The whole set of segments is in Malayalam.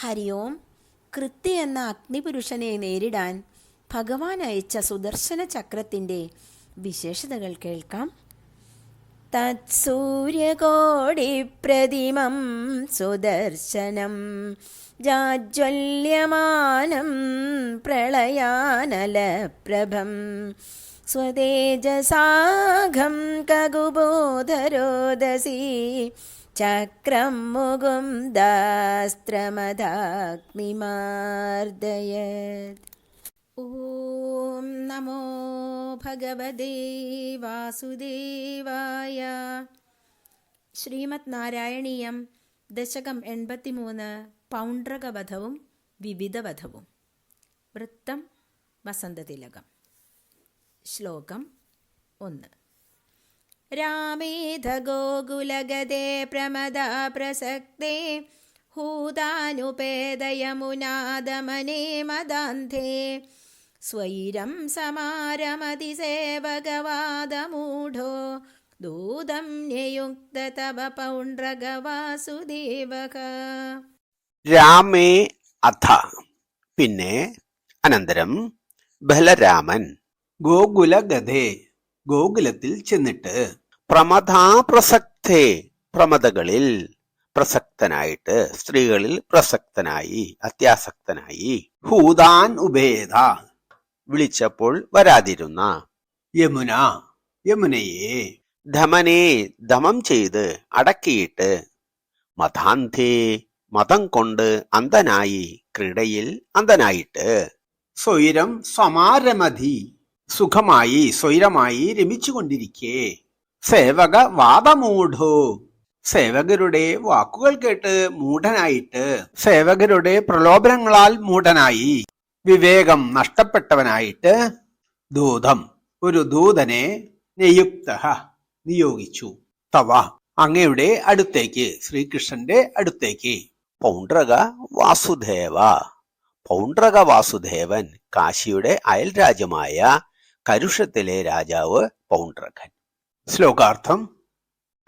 ഹരി ഓം കൃത്യ എന്ന അഗ്നിപുരുഷനെ നേരിടാൻ ഭഗവാൻ അയച്ച സുദർശന ചക്രത്തിന്റെ വിശേഷതകൾ കേൾക്കാം. തത്സൂര്യകോടിപ്രതിമം സുദർശനം ജാജ്വല്യമാനം പ്രളയാനലപ്രഭം സ്വതേജസാഘം കകുബോധരോദസി ചക്രം മുകും ദാസ്ത്രമദാഗ്നിമാർദയത് ഓം നമോ ഭഗവതേ വാസുദേവായ. ശ്രീമത് നാരായണീയം ദശകം എൺപത്തിമൂന്ന് പൗണ്ഡ്രകവധവും വിവിധവധവും. വൃത്തം വസന്തതിലകം. ശ്ലോകം ഒന്ന്. രാമേധ ഗോകുലഗതേ പ്രമദാ പ്രസക്തേ ഹൂതാനുപേദയമുനാദമനേ മദാന്ധേ. സ്വൈരം സമാരമതി സേവകവാദമൂഢോ ദൂതം നിയുക്ത തവ പൗണ്ഡ്രഗവാസുദേവക രാമേ അഥ. പിന്നെ അനന്തരം ബലരാമൻ ഗോകുലഗതേ ഗോകുലത്തിൽ ചെന്നിട്ട് പ്രമഥാപ്രസക്തേ പ്രമദകളിൽ പ്രസക്തനായിട്ട് സ്ത്രീകളിൽ പ്രസക്തനായി അത്യാസക്തനായി. ഹൂതാൻ ഉഭേദ വിളിച്ചപ്പോൾ വരാതിരുന്ന യമുന യമുനയെ ധമനെ ധമം ചെയ്ത് അടക്കിയിട്ട് മതാന്ധേ മതം കൊണ്ട് അന്ധനായി ക്രീഡയിൽ അന്ധനായിട്ട് സ്വൈരം സമാരമധി സുഖമായി സ്വൈരമായി രമിച്ചുകൊണ്ടിരിക്കെ. സേവക വാദമൂഢോ സേവകരുടെ വാക്കുകൾ കേട്ട് മൂഢനായിട്ട്. സേവകരുടെ പ്രലോഭനങ്ങളാൽ മൂഢനായി. വിവേകം നഷ്ടപ്പെട്ടവനായിട്ട്. ദൂതം ഒരു ദൂതനെ നിയുക്ത നിയോഗിച്ചു. തവ അങ്ങയുടെ അടുത്തേക്ക് ശ്രീകൃഷ്ണന്റെ അടുത്തേക്ക്. പൗണ്ട്രക വാസുദേവ. പൗണ്ട്രക വാസുദേവൻ കാശിയുടെ അയൽരാജ്യമായ കരുഷത്തിലെ രാജാവ് പൗണ്ഡ്രകൻ ശ്ലോകാർത്ഥം.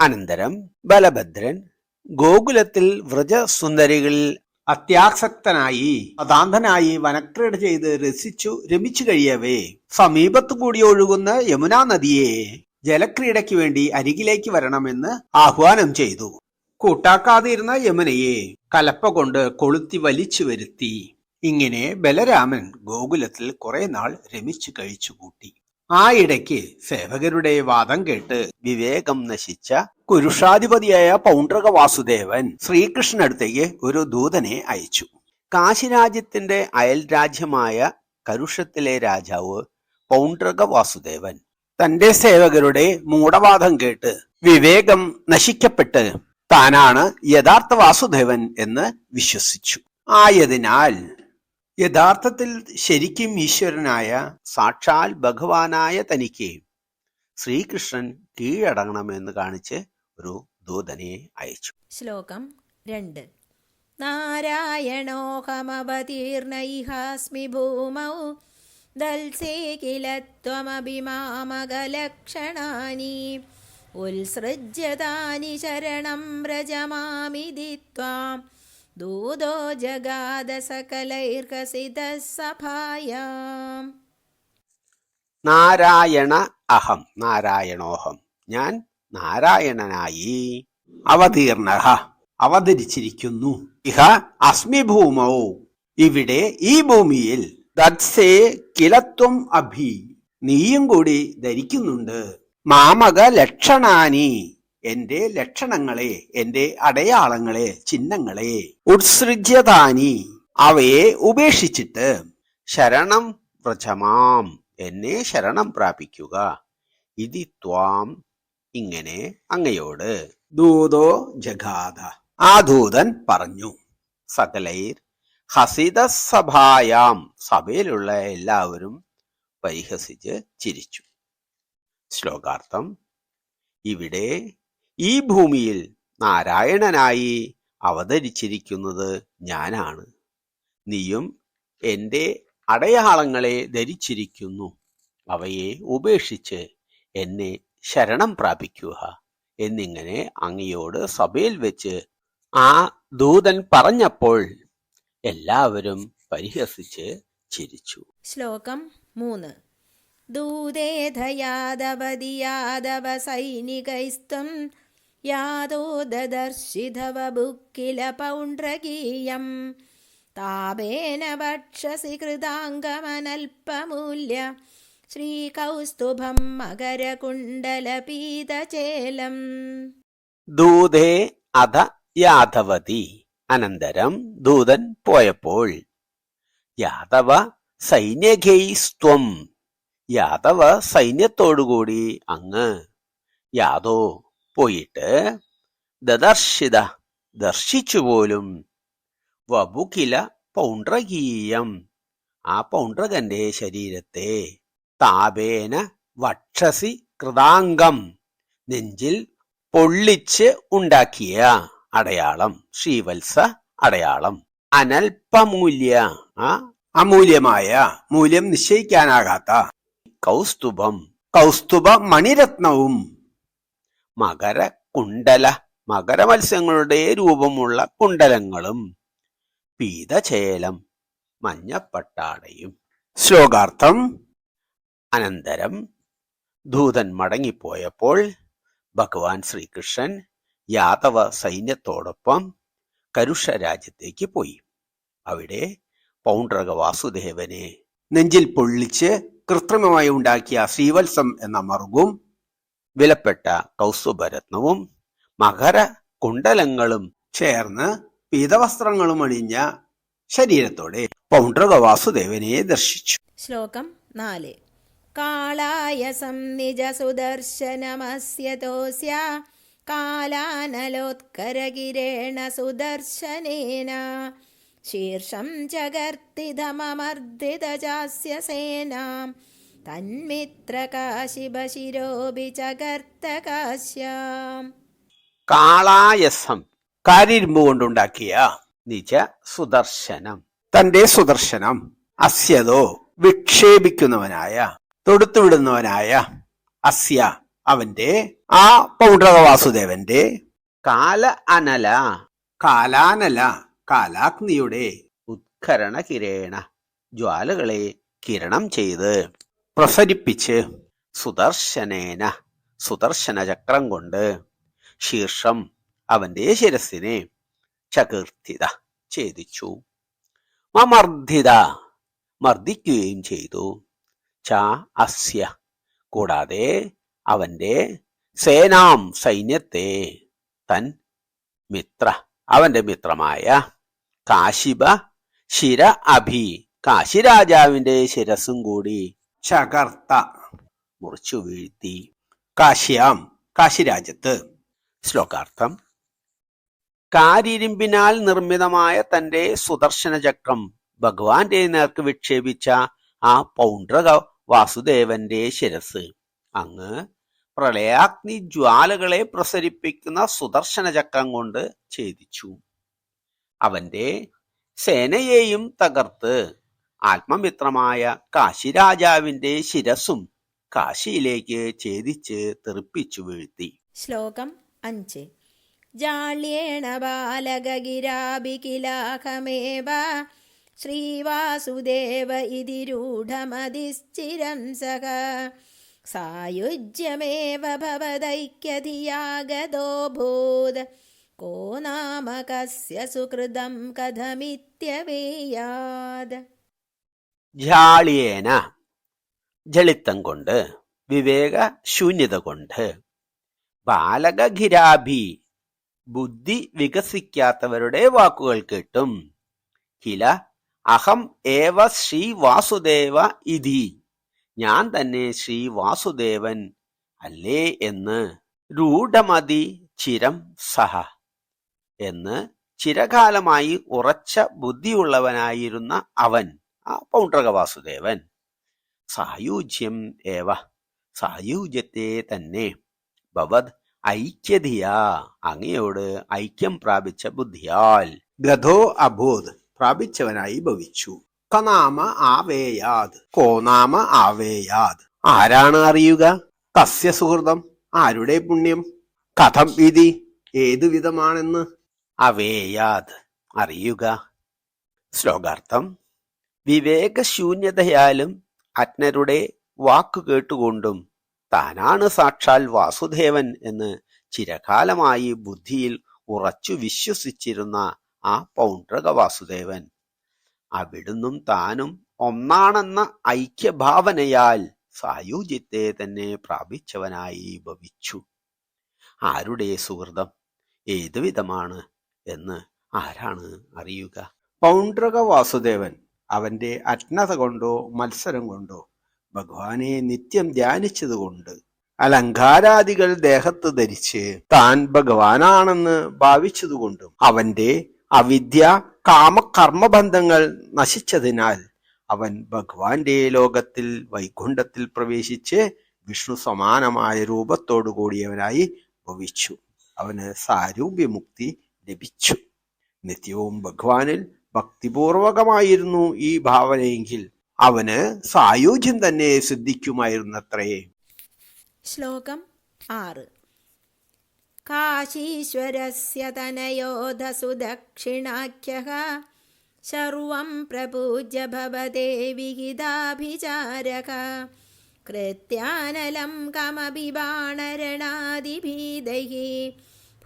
അനന്തരം ബലഭദ്രൻ ഗോകുലത്തിൽ വ്രജസുന്ദരികളിൽ അത്യാസക്തനായി അതാന്തനായി വനക്രീഡ ചെയ്ത് രസിച്ചു രമിച്ചു കഴിയവേ. സമീപത്തു കൂടി ഒഴുകുന്ന യമുനാ നദിയെ ജലക്രീഡയ്ക്ക് വേണ്ടി അരികിലേക്ക് വരണമെന്ന് ആഹ്വാനം ചെയ്തു. കൂട്ടാക്കാതിരുന്ന യമുനയെ കലപ്പ കൊണ്ട് കൊളുത്തി വലിച്ചു വരുത്തി. ഇങ്ങനെ ബലരാമൻ ഗോകുലത്തിൽ കുറെ നാൾ രമിച്ചു കഴിച്ചു കൂട്ടി. ആ ഇടയ്ക്ക് സേവകരുടെ വാദം കേട്ട് വിവേകം നശിച്ച കുരുഷാധിപതിയായ പൗണ്ഡ്രക വാസുദേവൻ ശ്രീകൃഷ്ണനടുത്തേക്ക് ഒരു ദൂതനെ അയച്ചു. കാശിരാജ്യത്തിന്റെ അയൽ രാജ്യമായ കരുഷത്തിലെ രാജാവ് പൗണ്ഡ്രക വാസുദേവൻ തന്റെ സേവകരുടെ മൂടവാദം കേട്ട് വിവേകം നശിക്കപ്പെട്ട് താനാണ് യഥാർത്ഥ വാസുദേവൻ എന്ന് വിശ്വസിച്ചു. ആയതിനാൽ യഥാർത്ഥത്തിൽ ശരിക്കും ഈശ്വരനായ സാക്ഷാൽ ഭഗവാനായ തനിക്ക് ശ്രീകൃഷ്ണൻ കീഴടങ്ങണമെന്ന് കാണിച്ച് ഒരു ദൂതനെ അയച്ചു. ശ്ലോകം രണ്ട്. നാരായണോഹമവതീർണൈഹാസ്മി ഭൂമൗ ദൽസേ കില ത്വമഭിമാമകലക്ഷണാനി ഉത്സൃജ്യതാനി ശരണം വ്രജമാമിതി ത്വാം. ജഗാദ സകലൈർഹസിത സഭായാം നാരായണ അഹം നാരായണോഹം. ഞാൻ നാരായണനായി അവതീർണ അവതരിച്ചിരിക്കുന്നു. ഇഹ അസ്മി ഭൂമൗ ഇവിടെ ഈ ഭൂമിയിൽ ദത്സേ കിലത്വം അഭി നീയും കൂടി ധരിക്കുന്നുണ്ട്. മാമക ലക്ഷണാനി. എന്റെ ലക്ഷണങ്ങളെ എന്റെ അടയാളങ്ങളെ ചിഹ്നങ്ങളെ ഉത്സൃജ്യതാനി അവയെ ഉപേക്ഷിച്ചിട്ട് ശരണം വ്രജമാം എന്നെ ശരണം പ്രാപിക്കുക. ഇതി ത്വാം ഇങ്ങനെ അങ്ങയോട്. ദൂതോ ജഗാത ആ ദൂതൻ പറഞ്ഞു സകലൈർ ഹസിത സഭായാം സഭയിലുള്ള എല്ലാവരും പരിഹസിച്ച് ചിരിച്ചു. ശ്ലോകാർത്ഥം ഇവിടെ ഈ ഭൂമിയിൽ നാരായണനായി അവതരിച്ചിരിക്കുന്നത് ഞാനാണ്. നീയും എന്റെ അടയാളങ്ങളെ ധരിച്ചിരിക്കുന്നു. അവയെ ഉപേക്ഷിച്ച് എന്നെ ശരണം പ്രാപിക്കുക എന്നിങ്ങനെ അങ്ങയോട് സഭയിൽ വെച്ച് ആ ദൂതൻ പറഞ്ഞപ്പോൾ എല്ലാവരും പരിഹസിച്ച് ചിരിച്ചു. ശ്ലോകം മൂന്ന്. ദൂതേധയാദവതിയാദവ സൈനികൈസ്തം യാദോ ദദർശിധവ ബുക്കില പൗണ്ഡ്രകീയം താപേന ഭക്ഷസി കൃതാംഗമനൽപമൂല്യ ശ്രീകൗസ്തുഭം മകരകുണ്ടലപീതചേലം. ദൂതേ അധ യാദവതി. അനന്തരം ദൂതൻ പോയപ്പോൾ യാദവ സൈന്യഘൈസ്ത്വം യാദവ സൈന്യത്തോടുകൂടി അങ്ങ് യാദോ പോയിട്ട് ദദർശിത ദർശിച്ചു പോലും. വബുകില പൗണ്ഡ്രകീയം ആ പൗണ്ഡ്രകന്റെ ശരീരത്തെ താപേന വക്ഷസി കൃതാംഗം. നെഞ്ചിൽ പൊള്ളിച്ച് ഉണ്ടാക്കിയ അടയാളം ശ്രീവത്സ അടയാളം. അനൽപമൂല്യ ആ അമൂല്യമായ മൂല്യം നിശ്ചയിക്കാനാകാത്ത കൗസ്തുഭം. കൗസ്തുഭ മണിരത്നവും മകര കുണ്ടല മകരമത്സ്യങ്ങളുടെ രൂപമുള്ള കുണ്ടലങ്ങളും പീതചേലം മഞ്ഞപ്പട്ടാടയും. ശ്ലോകാർത്ഥം അനന്തരം ദൂതൻ മടങ്ങിപ്പോയപ്പോൾ ഭഗവാൻ ശ്രീകൃഷ്ണൻ യാദവ സൈന്യത്തോടൊപ്പം കരുഷ രാജ്യത്തേക്ക് പോയി. അവിടെ പൗണ്ഡ്രക വാസുദേവനെ നെഞ്ചിൽ പൊള്ളിച്ച് കൃത്രിമമായി ഉണ്ടാക്കിയ ശ്രീവത്സം എന്ന മറുകും വിലപ്പെട്ട കൗസ്തുഭരത്നവും മകര കുണ്ടലങ്ങളും ചേർന്ന് പീതവസ്ത്രങ്ങളും അണിഞ്ഞ ശരീരത്തോടെ പൗണ്ഡ്രക വാസുദേവനെ ദർശിച്ചു. ശ്ലോകം നാല്. കാളായ സംനിജ സുദർശനമസ്യതോസ്യ കാലാനലോത്കരകിരേണ സുദർശനേന ശീർഷം ജഗർത്തിതമമർദ്ദിതജാസ്യ സേനാം കാളായസം കാരിരുമ്പ് കൊണ്ടുണ്ടാക്കിയ നിജ സുദർശനം. തന്റെ സുദർശനം അസ്യതോ വിക്ഷേപിക്കുന്നവനായ തൊടുത്തുവിടുന്നവനായ അസ്യ അവന്റെ ആ പൗണ്ഡ്രക വാസുദേവന്റെ കാല അനല കാലാനല കാലാഗ്നിയുടെ ഉത്കരണ കിരേണ ജ്വാലകളെ കിരണം ചെയ്ത് പ്രസരിപ്പിച്ച് സുദർശനേന സുദർശന ചക്രം കൊണ്ട് ശീർഷം അവന്റെ ശിരസിനെ ചകീർത്തിത ഛേദിച്ചു. മമർദ്ദിത മർദ്ദിക്കുകയും ചെയ്തു. ച അസ്യ. കൂടാതെ അവന്റെ സേനാം സൈന്യത്തെ തൻ മിത്ര അവന്റെ മിത്രമായ കാശിബ ശിര അഭി കാശിരാജാവിന്റെ ശിരസും കൂടി ചകർത്ത. മുറിച്ചു വീഴ്ത്തി. കാശ്യാം കാശിരാജ്യത്ത്. ശ്ലോകാർത്ഥം കാരിരുമ്പിനാൽ നിർമ്മിതമായ തന്റെ സുദർശന ചക്രം ഭഗവാന്റെ നേർക്ക് വിക്ഷേപിച്ച ആ പൗണ്ഡ്രക വാസുദേവന്റെ ശിരസ്. അങ്ങ് പ്രളയാഗ്നി ജ്വാലകളെ പ്രസരിപ്പിക്കുന്ന സുദർശന ചക്രം കൊണ്ട് ഛേദിച്ചു. അവന്റെ സേനയെയും തകർത്ത് ആത്മമിത്രമായ കാശിരാജാവിന്റെ ശിരസും കാശിയിലേക്ക് ഛേദിച്ച് തെറിപ്പിച്ചു വീഴ്ത്തി. ശ്ലോകം അഞ്ച്. ജാള്യേണ ബാലകിരാഭികിലാഹമേവ ശ്രീവാസുദേവ ഇതി സഹ. സായുജ്യമേവ ഭവദൈക്യധിയാഗതോഭൂത് നാമകസ്യ സുഹൃതം സുഹൃദം കഥമിത്യവേയാത്. ജാളിയേന ജളിത്തം കൊണ്ട് വിവേക ശൂന്യത കൊണ്ട് ബാലകഘിരാഭി ബുദ്ധി വികസിക്കാത്തവരുടെ വാക്കുകൾ കേട്ടും. കില അഹം ഏവ ശ്രീ വാസുദേവ ഇതി. ഞാൻ തന്നെ ശ്രീ വാസുദേവൻ അല്ലേ എന്ന് രൂഢമതി ചിരം സഹ എന്ന് ചിരകാലമായി ഉറച്ച ബുദ്ധിയുള്ളവനായിരുന്ന അവൻ. ആ പൗണ്ട്രക വാസുദേവൻ സായുജ്യം ഏവ സായുജ്യത്തെ തന്നെ ഭവത് ഐക്യധിയാ അങ്ങയോട് ഐക്യം പ്രാപിച്ച ബുദ്ധിയാൽ ഗതോ അബോധ് പ്രാപിച്ചവനായി ഭവിച്ചു. കനാമ ആവേയാത് കോനാമ ആവേയാത് ആരാണ് അറിയുക? കസ്യ സുഹൃതം ആരുടെ പുണ്യം? കഥം വിധി ഏതു വിധമാണെന്ന്? അവേയാത് അറിയുക. ശ്ലോകാർത്ഥം വിവേകശൂന്യതയാലും അജ്ഞരുടെ വാക്കു കേട്ടുകൊണ്ടും താനാണ് സാക്ഷാൽ വാസുദേവൻ എന്ന് ചിരകാലമായി ബുദ്ധിയിൽ ഉറച്ചു വിശ്വസിച്ചിരുന്ന ആ പൗണ്ഡ്രക വാസുദേവൻ. അവിടുന്നും താനും ഒന്നാണെന്ന ഐക്യഭാവനയാൽ സായുജ്യത്തെ തന്നെ പ്രാപിച്ചവനായി ഭവിച്ചു. ആരുടെ സുഹൃതം? ഏതുവിധമാണ് എന്ന് ആരാണ് അറിയുക? പൗണ്ഡ്രക വാസുദേവൻ അവന്റെ അജ്ഞത കൊണ്ടോ മത്സരം കൊണ്ടോ ഭഗവാനെ നിത്യം ധ്യാനിച്ചതുകൊണ്ട് അലങ്കാരാദികൾ ദേഹത്ത് ധരിച്ച് താൻ ഭഗവാനാണെന്ന് ഭാവിച്ചതുകൊണ്ടും അവന്റെ അവിദ്യ കാമകർമ്മബന്ധങ്ങൾ നശിച്ചതിനാൽ അവൻ ഭഗവാന്റെ ലോകത്തിൽ വൈകുണ്ഠത്തിൽ പ്രവേശിച്ച് വിഷ്ണു സമാനമായ രൂപത്തോടു കൂടിയവനായി ഭവിച്ചു. അവന് സാരൂപ്യമുക്തി ലഭിച്ചു. നിത്യവും ഭഗവാനിൽ ഭക്തിപൂർവകമായിരുന്നു ഈ ഭാവനയെങ്കിൽ അവന് സായുജ്യം തന്നെ സിദ്ധിക്കുമായിരുന്നത്രേ. ശ്ലോകം ആറ്. കാശീശ്വരസ്യ തനയോധസുദക്ഷിണാഖ്യഃ സർവം പ്രപൂജ്യ ഭവതേ വിഹിതാഭിചാരക. കൃത്യാനലം കമപി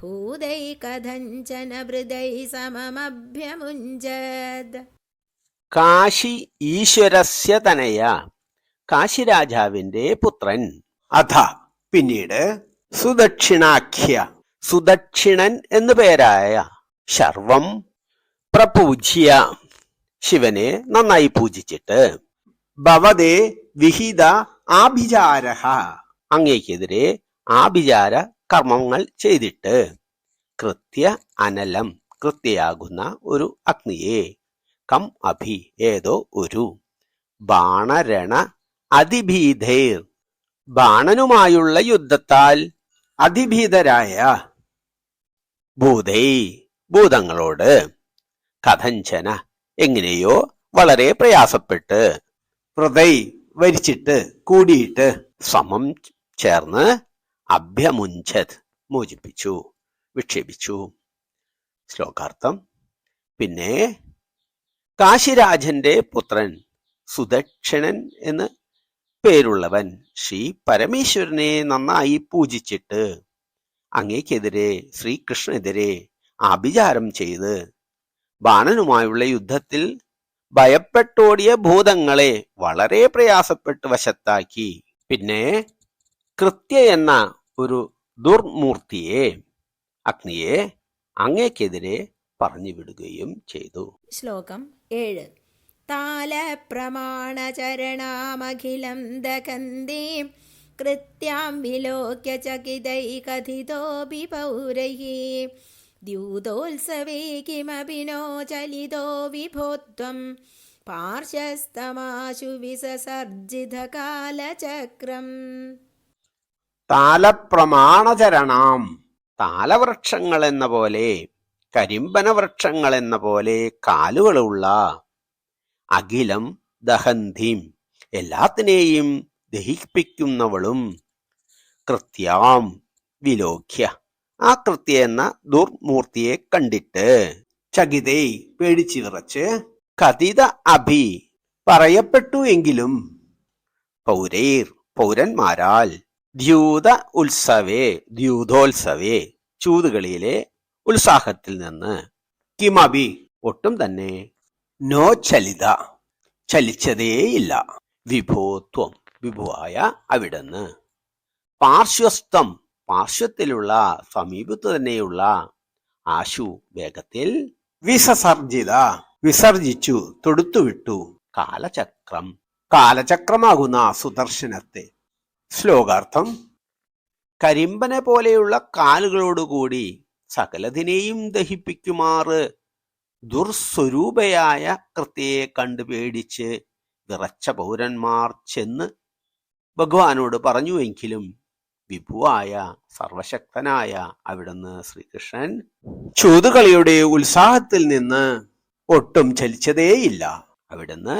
ഭൂതൈ കഥഞ്ചന ഹൃദൈ സമമഭ്യമുഞ്ചത്. കാശി ഈശ്വരസ്യ തനയ. കാശിരാജാവിന്റെ പുത്രൻ അഥ. പിന്നീട് സുദക്ഷിണാഖ്യ. സുദക്ഷിണൻ എന്നു പേരായ ശർവം പ്രപൂജ്യ. ശിവനെ നന്നായി പൂജിച്ചിട്ട് ഭവതേ വിഹിത ആഭിചാര അങ്ങേക്കെതിരെ ആഭിചാര കർമ്മങ്ങൾ ചെയ്തിട്ട് കൃത്യ അനലം കൃത്യയാകുന്ന ഒരു അഗ്നിയെ. കം അഭി ഏതോ ഒരു. ബാണരണ അതിഭീതേർ ബാണനുമായുള്ള യുദ്ധത്താൽ അതിഭീതരായ ഭൂതൈ ഭൂതങ്ങളോട് കഥഞ്ചന എങ്ങനെയോ വളരെ പ്രയാസപ്പെട്ട് ഹൃദയ് വരിച്ചിട്ട് കൂടിയിട്ട് സമം ചേർന്ന് അഭ്യമുഞ്ചത് മോചിപ്പിച്ചു വിക്ഷേപിച്ചു. ശ്ലോകാർത്ഥം പിന്നെ കാശിരാജന്റെ പുത്രൻ സുദക്ഷിണൻ എന്ന് പേരുള്ളവൻ ശ്രീ പരമേശ്വരനെ നന്നായി പൂജിച്ചിട്ട് അങ്ങേക്കെതിരെ ശ്രീകൃഷ്ണനെതിരെ ആഭിചാരം ചെയ്ത് ബാണനുമായുള്ള യുദ്ധത്തിൽ ഭയപ്പെട്ടോടിയ ഭൂതങ്ങളെ വളരെ പ്രയാസപ്പെട്ട് വശത്താക്കി. പിന്നെ കൃത്യ എന്ന ഒരു ദുർമൂർത്തിയെ അഗ്നിയെ അങ്ങേക്കെതിരെ പറഞ്ഞു വിടുകയും ചെയ്തു. ശ്ലോകം ഏഴ്. താലപ്രമാണചരണാമഖിലം ദഗന്തീം കൃത്യാം വിലോക്യ ചകിതൈ കഥിതോപി പൗരൈ ദ്യൂതോത്സവേ കിമപി നോ ചലിതോ വിഭോത്വം. പാർശ്വസ്തമാശു വിസസർജിതകാലചക്രം താലപ്രമാണചരണാം. താലവൃക്ഷങ്ങൾ എന്ന പോലെ കരിമ്പന വൃക്ഷങ്ങൾ എന്ന പോലെ കാലുകളുള്ള അഖിലം ദഹന്തിം എല്ലാത്തിനെയും ദഹിപ്പിക്കുന്നവളും കൃത്യാം വിലോഖ്യ. ആ കൃത്യ എന്ന ദുർമൂർത്തിയെ കണ്ടിട്ട് ചകിതേ പേടിച്ചു വിറച്ച് കഥിത അഭി പറയപ്പെട്ടു എങ്കിലും പൗരേർ പൗരന്മാരാൽ ദ്യൂത ഉത്സവേ ദ്യൂതോത്സവേ ചൂതുകളിയിലെ ഉത്സാഹത്തിൽ നിന്ന് കിമബി ഒട്ടും തന്നെ നോ ചലിത ചലിച്ചതേയില്ല. വിഭോത്വം വിഭുവായ അവിടുന്ന്. പാർശ്വസ്ഥം പാർശ്വത്തിലുള്ള സമീപത്ത് തന്നെയുള്ള ആശു വേഗത്തിൽ വിസസർജിത വിസർജിച്ചു തൊടുത്തുവിട്ടു. കാലചക്രം കാലചക്രമാകുന്ന സുദർശനത്തെ ശ്ലോകാർത്ഥം. കരിമ്പനെ പോലെയുള്ള കാലുകളോടുകൂടി സകലതിനെയും ദഹിപ്പിക്കുമാറ് ദുർസ്വരൂപയായ കൃത്യയെ കണ്ടു പേടിച്ച് വിറച്ച പൗരന്മാർ ചെന്ന് ഭഗവാനോട് പറഞ്ഞുവെങ്കിലും വിഭുവായ സർവശക്തനായ അവിടുന്ന് ശ്രീകൃഷ്ണൻ ചൂതുകളിയുടെ ഉത്സാഹത്തിൽ നിന്ന് ഒട്ടും ചലിച്ചതേയില്ല അവിടുന്ന്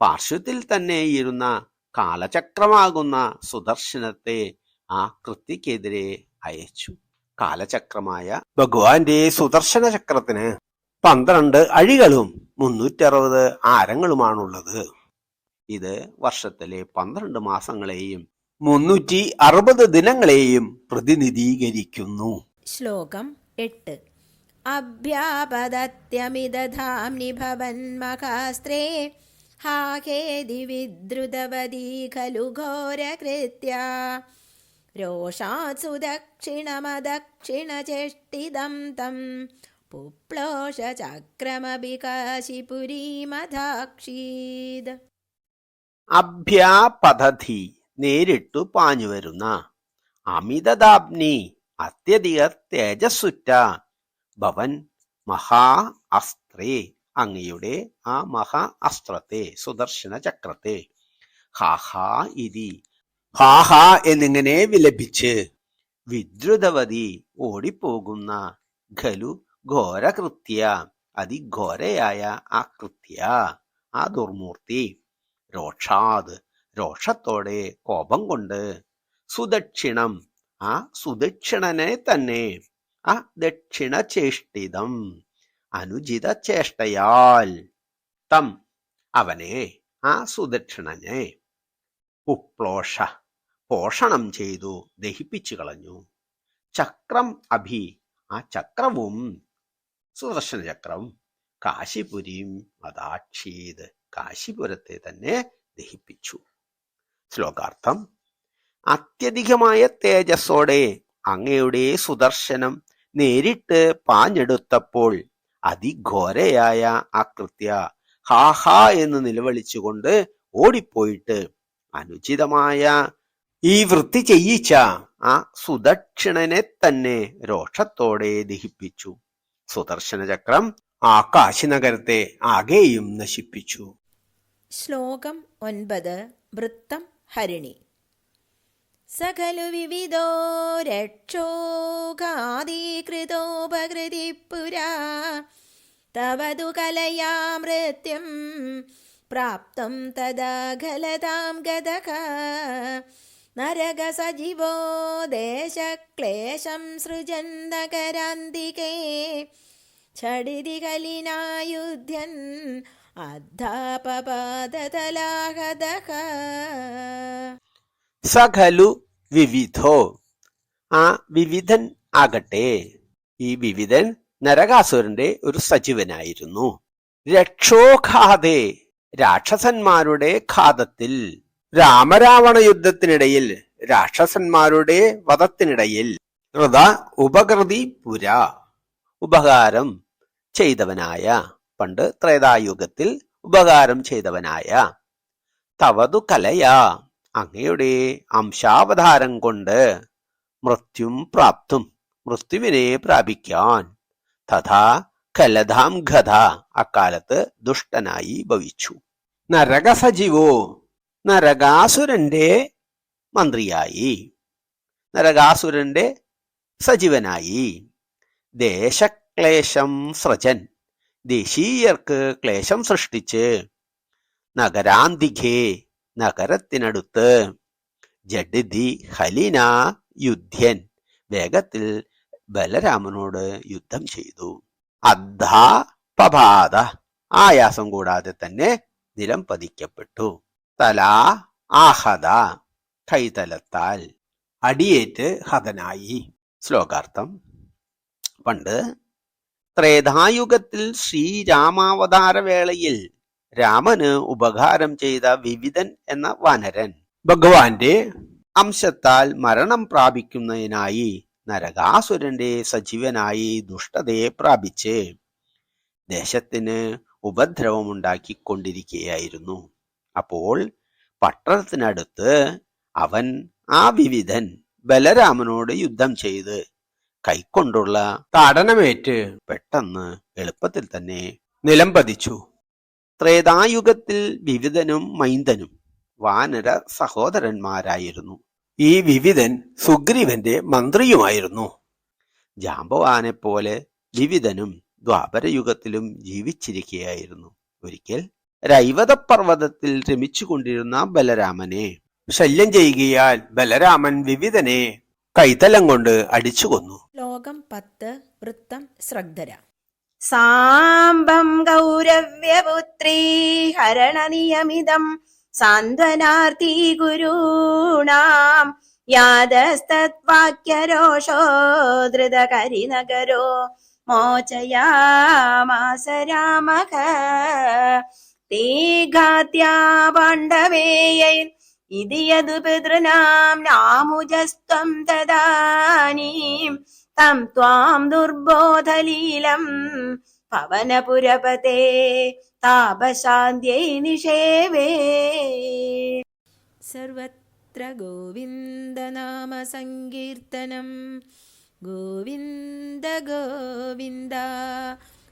പാർശ്വത്തിൽ തന്നെ ഇരുന്ന കാലചക്രമാകുന്ന സുദർശനത്തെ ആ കൃത്യക്കെതിരെ അയച്ചു. കാലചക്രമായ ഭഗവാന്റെ സുദർശന ചക്രത്തിന് പന്ത്രണ്ട് അഴികളും മുന്നൂറ്ററുപത് ആരങ്ങളുമാണുള്ളത്. ഇത് വർഷത്തിലെ പന്ത്രണ്ട് മാസങ്ങളെയും മുന്നൂറ്റി അറുപത് ദിനങ്ങളെയും പ്രതിനിധീകരിക്കുന്നു. ശ്ലോകം എട്ട്. അഭ്യാപദത്യമിദധാംനി ഭവന്മഹാസ്ത്രേ ഹാഹേതി വിദ്രുതവതീ ഖലു ഘോരകൃത്യ. രോഷാത്സു ദക്ഷിണമദക്ഷിണചേഷ്ടിദം തം. പുപ്ലോഷ ചക്രമഭികാശി പുരീമധാക്ഷീത് അഭ്യാപധതി നേരിട്ടു പാഞ്ഞുവരുന്ന അമിതദാബ്നി അത്യധിക തേജസ്സുറ്റ ഭവൻ മഹാ അസ്ത്രേ. അങ്ങയുടെ ആ മഹാ അസ്ത്രത്തെ സുദർശന ചക്രത്തെ. ഹാഹാ ഇതി. ഹാഹാ എന്നിങ്ങനെ വിലപിച്ച് വിദ്രുതവതി ഓടിപ്പോകുന്ന ഖലു ഘോരകൃത്യ അതിഘോരയായ ആ കൃത്യ ആ ദുർമൂർത്തി. രോഷാത് രോഷത്തോടെ കോപം കൊണ്ട് സുദക്ഷിണം ആ സുദക്ഷിണനെ തന്നെ ആ ദക്ഷിണ ചേഷ്ടിതം അനുചിത ചേഷ്ടയാൽ. തം. അവനെ ആ സുദക്ഷിണനെ ഉപ്ലോഷ പോഷണം ചെയ്തു ദഹിപ്പിച്ചു കളഞ്ഞു. ചക്രം അഭി. ആ ചക്രവും സുദർശന ചക്രം കാശിപുരിയും അതാക്ഷീത് കാശിപുരത്തെ തന്നെ ദഹിപ്പിച്ചു. ശ്ലോകാർത്ഥം അത്യധികമായ തേജസ്സോടെ അങ്ങയുടെ സുദർശനം നേരിട്ട് പാഞ്ഞെടുത്തപ്പോൾ അതിഘോരയായ ആ കൃത്യ ഹാഹാ എന്ന് നിലവിളിച്ചുകൊണ്ട് ഓടിപ്പോയിട്ട് അനുചിതമായ ഈ വൃത്തി ചെയ്യിച്ച ആ സുദക്ഷിണനെ തന്നെ രോഷത്തോടെ ദഹിപ്പിച്ചു. സുദർശന ചക്രം ആ കാശിനഗരത്തെ ആകെയും നശിപ്പിച്ചു. ശ്ലോകം ഒൻപത് വൃത്തം ഹരിണി. സകലു വിവിധോ രക്ഷോകാദീകൃതോപകൃതി പുരാ തവതു കലയാ മൃത്യം പ്രാപ്തം തദാ ഖലതാം ഗതക. നരകസജീവോ ദേശക്ലേശം സൃജന്തകരാന്തികേ ഛടിതി കലിനായുധ്യൻ അദ്ധാപപാദതലാഹതഃ സഖലു വിവിധോ? ആ വിവിധൻ ആകട്ടെ. ഈ വിവിധൻ നരകാസുരന്റെ ഒരു സജീവനായിരുന്നു. രക്ഷോഘാതേ രാക്ഷസന്മാരുടെ ഘാതത്തിൽ. രാമരാവണ യുദ്ധത്തിനിടയിൽ രാക്ഷസന്മാരുടെ വധത്തിനിടയിൽ. കൃത ഉപകൃതി പുര. ഉപകാരം ചെയ്തവനായ പണ്ട് ത്രേതായുഗത്തിൽ ഉപകാരം ചെയ്തവനായ. തവതു കലയാ. അങ്ങയുടെ അംശാവതാരം കൊണ്ട് മൃത്യും പ്രാപ്തും മൃത്യുവിനെ പ്രാപിക്കാൻ. തഥാ കലധാം ഖഥ അക്കാലത്ത് ദുഷ്ടനായി ഭവിച്ചു. നരകസജീവോ നരകാസുരന്റെ മന്ത്രിയായി. നരകാസുരന്റെ സജീവനായി. ദേശക്ലേശം സ്രജൻ ദേശീയർക്ക് ക്ലേശം സൃഷ്ടിച്ച്. നഗരാന്തികേ നഗരത്തിനടുത്ത്. ജഡിതി ഹലിന യുദ്ധ്യൻ വേഗത്തിൽ ബലരാമനോട് യുദ്ധം ചെയ്തു. അദ്ധാ പപാത ആയാസം കൂടാതെ തന്നെ നിലം പതിക്കപ്പെട്ടു. തല ആഹത കൈതലത്താൽ അടിയേറ്റ് ഹതനായി. ശ്ലോകാർത്ഥം. പണ്ട് ത്രേതായുഗത്തിൽ ശ്രീരാമാവതാര വേളയിൽ രാമന് ഉപകാരം ചെയ്ത വിവിധൻ എന്ന വാനരൻ. ഭഗവാന്റെ അംശത്താൽ മരണം പ്രാപിക്കുന്നതിനായി നരകാസുരന്റെ സജീവനായി ദുഷ്ടതയെ പ്രാപിച്ച് ദേശത്തിന് ഉപദ്രവമുണ്ടാക്കിക്കൊണ്ടിരിക്കുകയായിരുന്നു. അപ്പോൾ പട്ടണത്തിനടുത്ത് അവൻ ആ വിവിധൻ ബലരാമനോട് യുദ്ധം ചെയ്ത് കൈക്കൊണ്ടുള്ള താടനമേറ്റ് പെട്ടെന്ന് എളുപ്പത്തിൽ തന്നെ നിലം പതിച്ചു ത്രേതായുഗത്തിൽ വിവിധനും മൈന്ദനും വാനര സഹോദരന്മാരായിരുന്നു. ഈ വിവിധൻ സുഗ്രീവന്റെ മന്ത്രിയുമായിരുന്നു. ജാമ്പവാനെ പോലെ വിവിധനും ദ്വാപരയുഗത്തിലും ജീവിച്ചിരിക്കുകയായിരുന്നു. ഒരിക്കൽ രൈവതപർവതത്തിൽ രമിച്ചുകൊണ്ടിരുന്ന ബലരാമനെ ശല്യം ചെയ്യുകയാൽ ബലരാമൻ വിവിധനെ കൈതലം കൊണ്ട് അടിച്ചു കൊന്നു ശ്ലോകം പത്ത് വൃത്തം ശ്രദ്ധര. സാംബം ഗൗരവ്യപുത്രീ ഹരണനിയമിതം സാന്ത്വനാർത്ഥി ഗുരുണാം യാതസ്തത്വാക്യരോഷോ ധൃതകരിനഗരോ മോചയാമാസ രാമക. തേ ഘാത്യാ പാണ്ഡവേയൈ ഇതി യതു പിതൃനാം നാമുജസ്ത്വം തദാനീം തം ത്വാം ദുർബോധലീലം പവനപുരപതേ താപശാന്ത്യൈ നിഷേവേ. സർവത്ര ഗോവിന്ദനാമ സങ്കീർത്തനം ഗോവിന്ദ ഗോവിന്ദ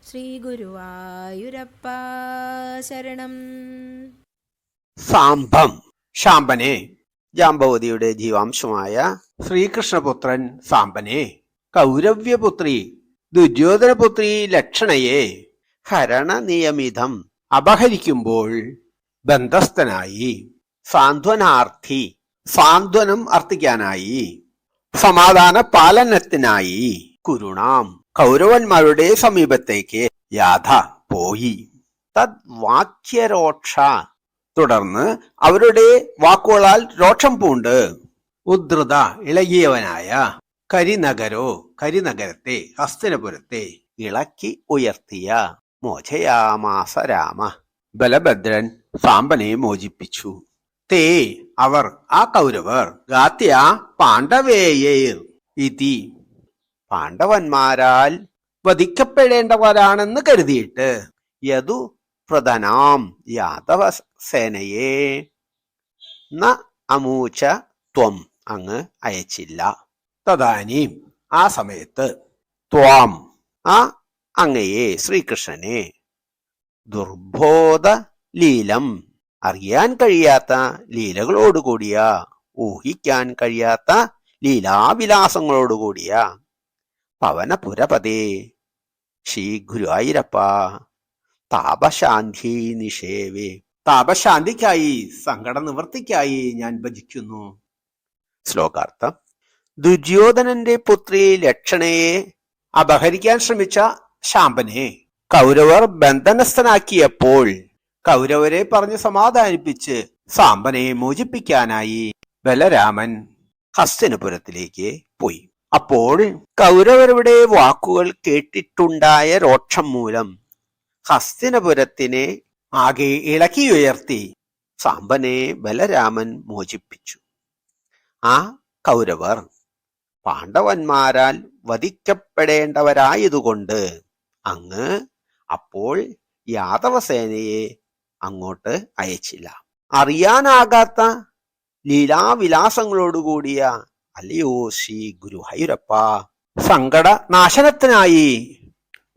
ശ്രീ ഗുരുവായൂരപ്പ ശരണം. സാംബം ശാംബനെ ജാമ്പവതിയുടെ ജീവാംശമായ ശ്രീകൃഷ്ണപുത്രൻ സാംബനെ. കൗരവ്യപുത്രി ദുര്യോധനപുത്രി ലക്ഷണയെ ഹരണനിയമിതം അപഹരിക്കുമ്പോൾ ബന്ധസ്ഥനായി സാന്ത്വനാർത്ഥി സാന്ത്വനം അർത്ഥിക്കാനായി സമാധാന പാലനത്തിനായി കുരുണാം കൗരവന്മാരുടെ സമീപത്തേക്ക് യാഥ പോയി. തദ് വാക്യരോക്ഷ. തുടർന്ന് അവരുടെ വാക്കുകളാൽ രോക്ഷം പൂണ്ട് ഉദ്ധൃത ഇളകിയവനായ കരിനഗരോ കരിനഗരത്തെ ഹസ്തിനപുരത്തെ ഇളക്കി ഉയർത്തിയ മോചയാമാസ രാമ ബലഭദ്രൻ സാമ്പനെ മോചിപ്പിച്ചു. തേ അവർ ആ കൗരവർ ഗാത്യ പാണ്ഡവേയർ. ഇതി പാണ്ഡവന്മാരാൽ വധിക്കപ്പെടേണ്ടവരാണെന്ന് കരുതിയിട്ട് യതു പ്രധനാം യാദവ സേനയെ ന അമൂച്ച ത്വം അങ്ങ് അയച്ചില്ല. തദാനീം ആ സമയത്ത് ത്വാം ആ അങ്ങയെ ശ്രീകൃഷ്ണനെ ദുർബോധ ലീലം അറിയാൻ കഴിയാത്ത ലീലകളോടുകൂടിയ ഊഹിക്കാൻ കഴിയാത്ത ലീലാവിലാസങ്ങളോടുകൂടിയ പവനപുരപതേ ശ്രീ ഗുരുവായൂരപ്പ താപശാന്തി നിഷേവേ. താപശാന്തിക്കായി സങ്കട നിവൃത്തിക്കായി ഞാൻ ഭജിക്കുന്നു. ശ്ലോകാർത്ഥം ദുര്യോധനന്റെ പുത്രി ലക്ഷണയെ അപഹരിക്കാൻ ശ്രമിച്ച ശാമ്പനെ കൗരവർ ബന്ധനസ്ഥനാക്കിയപ്പോൾ കൗരവരെ പറഞ്ഞു സമാധാനിപ്പിച്ച് സാമ്പനെ മോചിപ്പിക്കാനായി ബലരാമൻ ഹസ്തനപുരത്തിലേക്ക് പോയി. അപ്പോൾ കൗരവരുടെ വാക്കുകൾ കേട്ടിട്ടുണ്ടായ രോക്ഷം മൂലം ഹസ്തിനപുരത്തിനെ ആകെ ഇളക്കിയുയർത്തി സാമ്പനെ ബലരാമൻ മോചിപ്പിച്ചു. ആ കൗരവർ പാണ്ഡവന്മാരാൽ വധിക്കപ്പെടേണ്ടവരായതുകൊണ്ട് അങ്ങ് അപ്പോൾ യാദവസേനയെ അങ്ങോട്ട് അയച്ചില്ല. അറിയാനാകാത്ത ലീലാവിലാസങ്ങളോടുകൂടിയ അല്ലയോ ശ്രീ ഗുരുഹൈരപ്പ സങ്കട നാശനത്തിനായി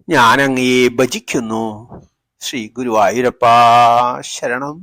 ഞാനങ്ങയെ ഭജിക്കുന്നു. ശ്രീ ഗുരുവായൂരപ്പ ശരണം.